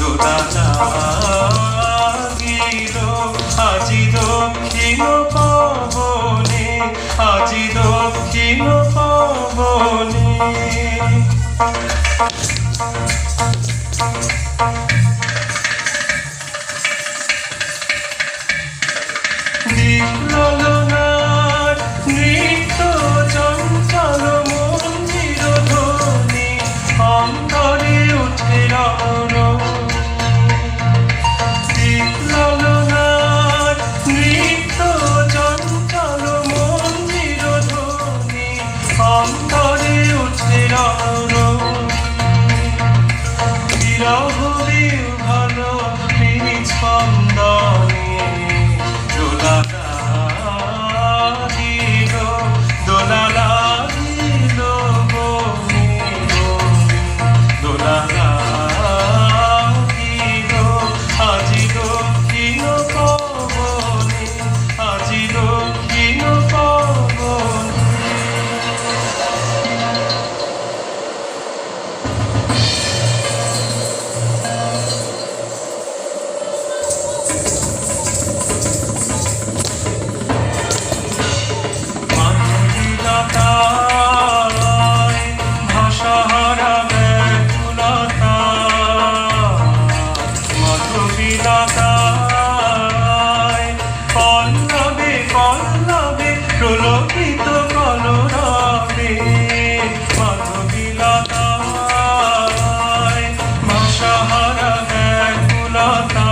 দোলালা গিল আজি দক্ষিণ পবনে আজি দক্ষিণ পবনে Thank you. so believe Santa